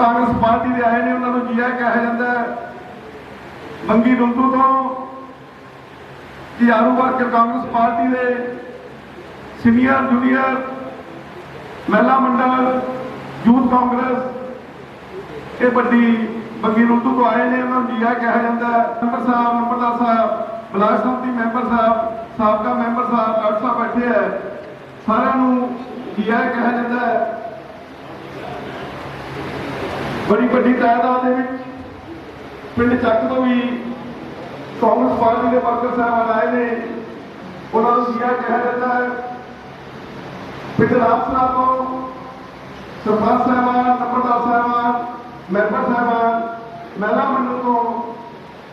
Congress party ਦੇ ਆਏ ਨੇ, ਉਹਨਾਂ ਨੂੰ ਜੀਆ ਕਿਹਾ ਜਾਂਦਾ ਹੈ। ਮੰਗੀ ਰੁੰਦੂ ਤੋਂ ਝਾੜੂ ਵਰਕਰ ਕਾਂਗਰਸ ਪਾਰਟੀ ਦੇ ਸੀਨੀਅਰ, ਜੂਨੀਅਰ, ਮਹਿਲਾ ਮੰਡਲ, ਯੂਥ ਕਾਂਗਰਸ, ਇਹ ਵੱਡੀ ਬੰਗੀ ਰੁੰਦੂ ਤੋਂ ਆਏ ਨੇ, ਉਹਨਾਂ ਨੂੰ ਜੀਆ ਕਿਹਾ ਜਾਂਦਾ ਹੈ। ਮੈਂਬਰ ਸਾਹਿਬ ਨੰਬਰਦਾਰ ਸਾਹਿਬ, ਬਲਾਕ ਸੰਮਤੀ ਮੈਂਬਰ ਸਾਹਿਬ, ਸਾਬਕਾ ਮੈਂਬਰ ਸਾਹਿਬ, ਡਾਕਟਰ ਸਾਹਿਬ ਬੈਠੇ ਹੈ। ਸਾਰਿਆਂ ਨੂੰ ਜੀਆ ਕਿਹਾ ਜਾਂਦਾ ਬੜੀ ਵੱਡੀ ਤਾਦਾਦ ਦੇ ਵਿੱਚ ਪਿੰਡ ਚੱਕ ਤੋਂ ਵੀ ਕਾਂਗਰਸ ਪਾਰਟੀ ਦੇ ਵਰਕਰ ਸਾਹਿਬਾਨ ਆਏ ਨੇ। ਉਹਨਾਂ ਨੂੰ ਜੀਆ ਕਿਹਾ ਜਾਂਦਾ ਹੈ? ਪਿੰਡ ਰਾਮਸਰਾ ਤੋਂ ਸਰਪੰਚ ਸਾਹਿਬਾਨ, ਨੰਬਰਦਾਰ ਸਾਹਿਬਾਨ, ਮੈਂਬਰ ਸਾਹਿਬਾਨ, ਮਹਿਲਾ ਮੰਡਲ ਤੋਂ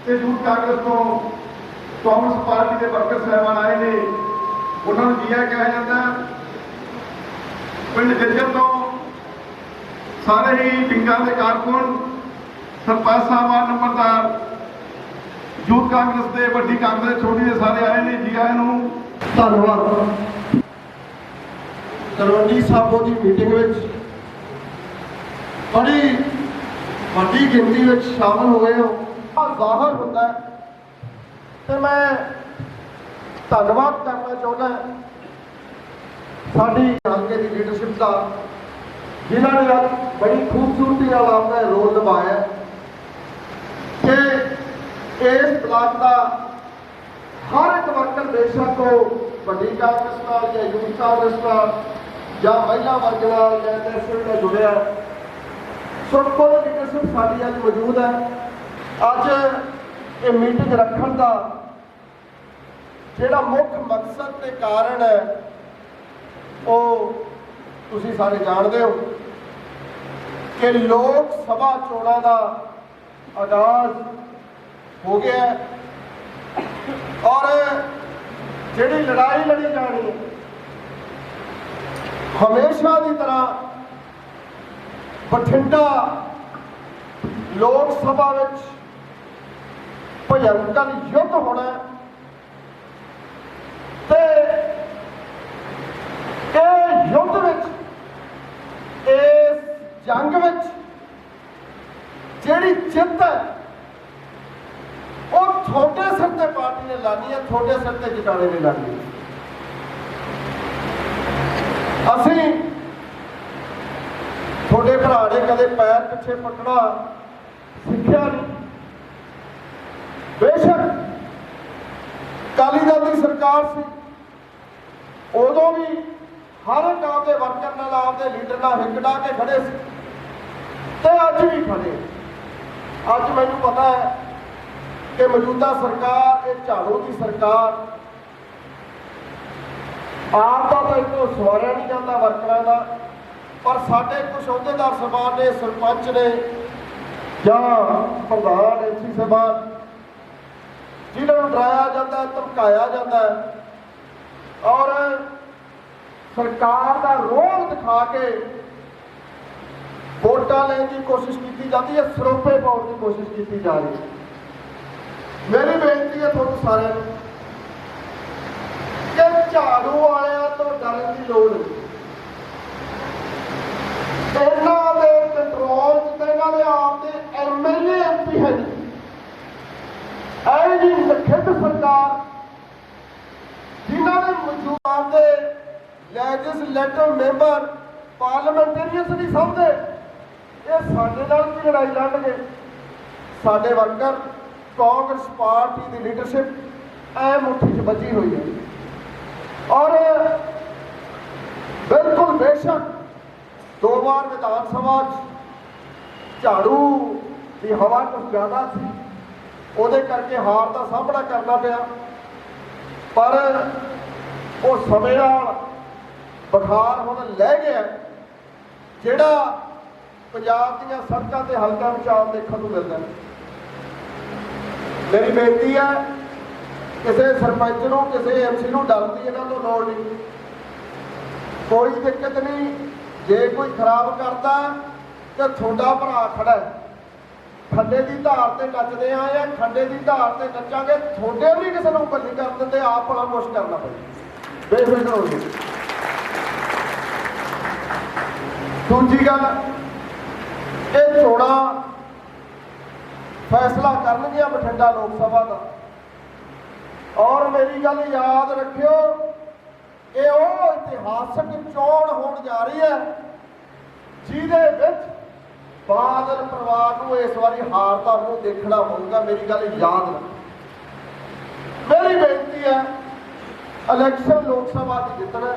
ਤੇ ਯੂਥ ਕਾਂਗਰਸ ਤੋਂ ਕਾਂਗਰਸ ਪਾਰਟੀ ਦੇ ਵਰਕਰ ਸਾਹਿਬਾਨ ਆਏ ਨੇ। ਉਹਨਾਂ ਨੂੰ ਜੀਆ ਕਿਹਾ ਜਾਂਦਾ ਪਿੰਡ ਜੱਜਰ ਤੋਂ ਸਾਰੇ ਹੀ ਪਿੰਗਾਂ ਦੇ ਕਾਰਕੁਨ ਸਰਪੰਚ ਸਾਹਿਬਾਨ ਨੰਬਰਦਾਰ ਯੂਥ ਕਾਂਗਰਸ ਦੇ ਵੱਡੀ ਕਾਂਗਰਸ ਛੋਟੀ ਦੇ ਸਾਰੇ ਆਏ ਨੇ, ਜੀ ਆਇਆਂ ਨੂੰ ਧੰਨਵਾਦ। ਤਲਵੰਡੀ ਸਾਬੋ ਦੀ ਮੀਟਿੰਗ ਵਿੱਚ ਬੜੀ ਵੱਡੀ ਗਿਣਤੀ ਵਿੱਚ ਸ਼ਾਮਲ ਹੋਏ ਹੋ। ਜ਼ਾਹਰ ਹੁੰਦਾ ਤੇ ਮੈਂ ਧੰਨਵਾਦ ਕਰਨਾ ਚਾਹੁੰਦਾ ਸਾਡੀ ਹਲਕੇ ਦੀ ਲੀਡਰਸ਼ਿਪ ਦਾ ਜਿਨ੍ਹਾਂ ਨੇ ਅੱਜ ਬੜੀ ਖੂਬਸੂਰਤੀ ਨਾਲ ਆਪਣਾ ਰੋਲ ਨਿਭਾਇਆ ਕਿ ਇਸ ਬਲਾਕ ਦਾ ਹਰ ਇੱਕ ਵਰਕਰ ਬੇਸ਼ੱਕ ਉਹ ਵੱਡੀ ਕਾਂਗਰਸ ਨਾਲ ਜਾਂ ਯੂਥ ਕਾਂਗਰਸ ਨਾਲ ਜਾਂ ਮਹਿਲਾ ਵਰਗ ਨਾਲ ਜਾਂ ਨੈਸ਼ਨਲ ਨਾਲ ਜੁੜਿਆ ਹੈ। ਸੋ ਲੀਡਰਸ਼ਿਪ ਸਾਡੀ ਅੱਜ ਮੌਜੂਦ ਹੈ ਅੱਜ ਇਹ ਮੀਟਿੰਗ ਰੱਖਣ ਦਾ ਜਿਹੜਾ ਮੁੱਖ ਮਕਸਦ ਤੇ ਕਾਰਨ ਹੈ, ਉਹ ਤੁਸੀਂ ਸਾਰੇ ਜਾਣਦੇ ਹੋ ਕਿ ਲੋਕ ਸਭਾ ਚੋਣਾਂ ਦਾ ਆਗਾਜ਼ ਹੋ ਗਿਆ ਔਰ ਜਿਹੜੀ ਲੜਾਈ ਲੜੀ ਜਾਣੀ ਹਮੇਸ਼ਾ ਦੀ ਤਰ੍ਹਾਂ ਬਠਿੰਡਾ ਲੋਕ ਸਭਾ ਵਿੱਚ ਭਯੰਕਰ ਯੁੱਧ ਹੋਣਾ ਹੈ ਤੇ ਇਹ ਯੁੱਧ ਵਿੱਚ ਇਸ ਜੰਗ ਵਿੱਚ ਜਿਹੜੀ ਜਿੱਤ ਹੈ ਉਹ ਤੁਹਾਡੇ ਸਿਰ ਤੇ ਪਾਰਟੀ ਨੇ ਲਾਣੀ ਹੈ, ਤੁਹਾਡੇ ਸਿਰ ਤੇ ਜਟਾਲੇ ਨੇ ਲਾਣੀ ਅਸੀਂ ਤੁਹਾਡੇ ਭਰਾ ਨੇ ਕਦੇ ਪੈਰ ਪਿੱਛੇ ਪਟਣਾ ਸਿੱਖਿਆ ਨਹੀਂ। ਬੇਸ਼ੱਕ ਕਾਲੀ ਦਲ ਦੀ ਸਰਕਾਰ ਸੀ, ਉਦੋਂ ਵੀ ਹਰ ਇੱਕ ਆਪਦੇ ਵਰਕਰ ਨਾਲ, ਆਪਦੇ ਲੀਡਰ ਨਾਲ ਹਿੱਕੜਾ ਕੇ ਖੜੇ ਸੀ। ਤੇ ਅੱਜ ਵੀ ਖੜੇ। ਅੱਜ ਮੈਨੂੰ ਪਤਾ ਹੈ ਕਿ ਮੌਜੂਦਾ ਸਰਕਾਰ ਇਹ ਝਾੜੂ ਦੀ ਸਰਕਾਰ ਆਪ ਦਾ ਤਾਂ ਇੱਕੋ ਸਵਾਰਿਆ ਨਹੀਂ ਜਾਂਦਾ ਵਰਕਰਾਂ ਦਾ। ਪਰ ਸਾਡੇ ਕੁਝ ਅਹੁਦੇਦਾਰ ਸਭਾ ਨੇ ਸਰਪੰਚ ਨੇ ਜਾਂ ਪ੍ਰਧਾਨ ਐਮਸੀ ਸਭਾ ਜਿਹਨਾਂ ਨੂੰ ਡਰਾਇਆ ਜਾਂਦਾ, ਧਮਕਾਇਆ ਜਾਂਦਾ ਔਰ ਸਰਕਾਰ ਦਾ ਰੋਲ ਦਿਖਾ ਕੇ ਵੋਟਾਂ ਲੈਣ ਦੀ ਕੋਸ਼ਿਸ਼ ਕੀਤੀ ਜਾਂਦੀ ਹੈ, ਸਰੋਪੇ ਪਾਉਣ ਦੀ ਕੋਸ਼ਿਸ਼ ਕੀਤੀ ਜਾ ਰਹੀ ਹੈ ਮੇਰੀ ਬੇਨਤੀ ਹੈ ਤੁਹਾਨੂੰ ਸਾਰਿਆਂ ਨੂੰ। ਕਿ ਝਾੜੂ ਵਾਲਿਆਂ ਤੋਂ ਡਰਨ ਦੀ ਲੋੜ ਨਹੀਂ। ਇਹਨਾਂ ਦੇ ਕੰਟਰੋਲ 'ਚ ਤੇ ਇਹਨਾਂ ਦੇ ਆਪ ਦੇ ਐਮਐਲਏ ਐਮਪੀ ਹੈ ਐ ਜੀ ਨਖਿੱਧ ਸਰਕਾਰ ਜਿਨ੍ਹਾਂ ਦੇ ਮੌਜੂਦਾ ਦੇ ਲੈਜਿਸਲੇਟਿਵ ਮੈਂਬਰ ਪਾਰਲੀਮੈਂਟੇਰੀਅਨਸ ਨਹੀਂ ਸਮਝਦੇ, ਇਹ ਸਾਡੇ ਨਾਲ ਕੀ ਲੜਾਈ ਲੜਨਗੇ। ਸਾਡੇ ਵਰਕਰ ਕਾਂਗਰਸ ਪਾਰਟੀ ਦੀ ਲੀਡਰਸ਼ਿਪ ਐ ਮੁੱਠੀ 'ਚ ਵੱਜੀ ਹੋਈ ਹੈ। ਔਰ ਬਿਲਕੁਲ ਬੇਸ਼ੱਕ ਦੋ ਵਾਰ ਵਿਧਾਨ ਸਭਾ 'ਚ ਝਾੜੂ ਦੀ ਹਵਾ ਕੁਝ ਜ਼ਿਆਦਾ ਸੀ, ਉਹਦੇ ਕਰਕੇ ਹਾਰ ਦਾ ਸਾਹਮਣਾ ਕਰਨਾ ਪਿਆ। ਪਰ ਉਹ ਸਮੇਂ ਨਾਲ ਬੁਖਾਰ ਹੁਣ ਲੈ ਗਿਆ, ਜਿਹੜਾ ਪੰਜਾਬ ਦੀਆਂ ਸੜਕਾਂ ਤੇ ਹਲਕਾ ਵਿਚਾਰ ਦੇਖਣ ਨੂੰ ਮਿਲਦਾ ਹੈ। ਮੇਰੀ ਬੇਨਤੀ ਹੈ, ਕਿਸੇ ਸਰਪੰਚ ਨੂੰ, ਕਿਸੇ ਐਮਸੀ ਨੂੰ ਡਰਨ ਦੀ ਇਹਨਾਂ ਤੋਂ ਲੋੜ ਨਹੀਂ। ਕੋਈ ਦਿੱਕਤ ਨਹੀਂ, ਜੇ ਕੋਈ ਖਰਾਬ ਕਰਦਾ ਤੇ ਤੁਹਾਡਾ ਭਰਾ ਖੜਾ ਖੰਡੇ ਦੀ ਧਾਰ ਤੇ ਨੱਚਦੇ ਆਏ ਜਾਂ ਖੰਡੇ ਦੀ ਧਾਰ ਤੇ ਨੱਚਾਂਗੇ, ਤੁਹਾਡੇ ਵੀ ਕਿਸੇ ਨੂੰ ਭੱਲੀ ਕਰ ਦਿੰਦੇ, ਆਪ ਭਲਾ ਕੁਛ ਕਰਨਾ ਪਏ ਬੇਫਿਕਰ ਹੋ ਜੀ। ਦੂਜੀ ਗੱਲ, ਇਹ ਚੋਣਾਂ ਫੈਸਲਾ ਕਰਨਗੀਆਂ ਬਠਿੰਡਾ ਲੋਕ ਸਭਾ ਦਾ। ਔਰ ਮੇਰੀ ਗੱਲ ਯਾਦ ਰੱਖਿਓ ਇਹ ਉਹ ਇਤਿਹਾਸਕ ਚੋਣ ਹੋਣ ਜਾ ਰਹੀ ਹੈ, ਜਿਹਦੇ ਵਿੱਚ ਬਾਦਲ ਪਰਿਵਾਰ ਨੂੰ ਇਸ ਵਾਰੀ ਹਾਰ ਤੁਹਾਨੂੰ ਦੇਖਣਾ ਹੋਊਗਾ ਮੇਰੀ ਗੱਲ ਯਾਦ ਰੱਖੋ ਮੇਰੀ ਬੇਨਤੀ ਹੈ, ਇਲੈਕਸ਼ਨ ਲੋਕ ਸਭਾ ਦੀ ਜਿੱਤਣਾ